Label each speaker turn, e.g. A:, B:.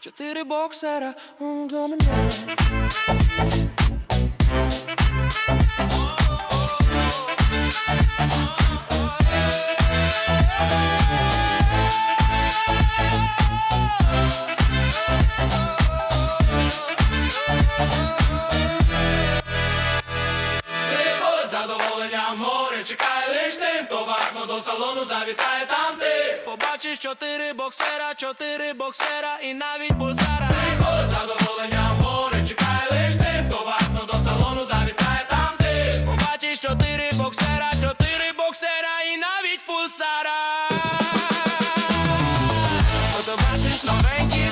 A: чотири боксера. м, гомоня.
B: задоволення, море чекає лиш тим, хто варно до салону завітає там ти.
A: Побачиш чотири боксера, чотири боксера і навіть пульсара.
B: Приходь, задоволення, море чекає лиш тим, хто варно до салону завітає там ти.
A: Побачиш чотири боксера, чотири боксера і навіть пульсара. Ото бачиш новенькі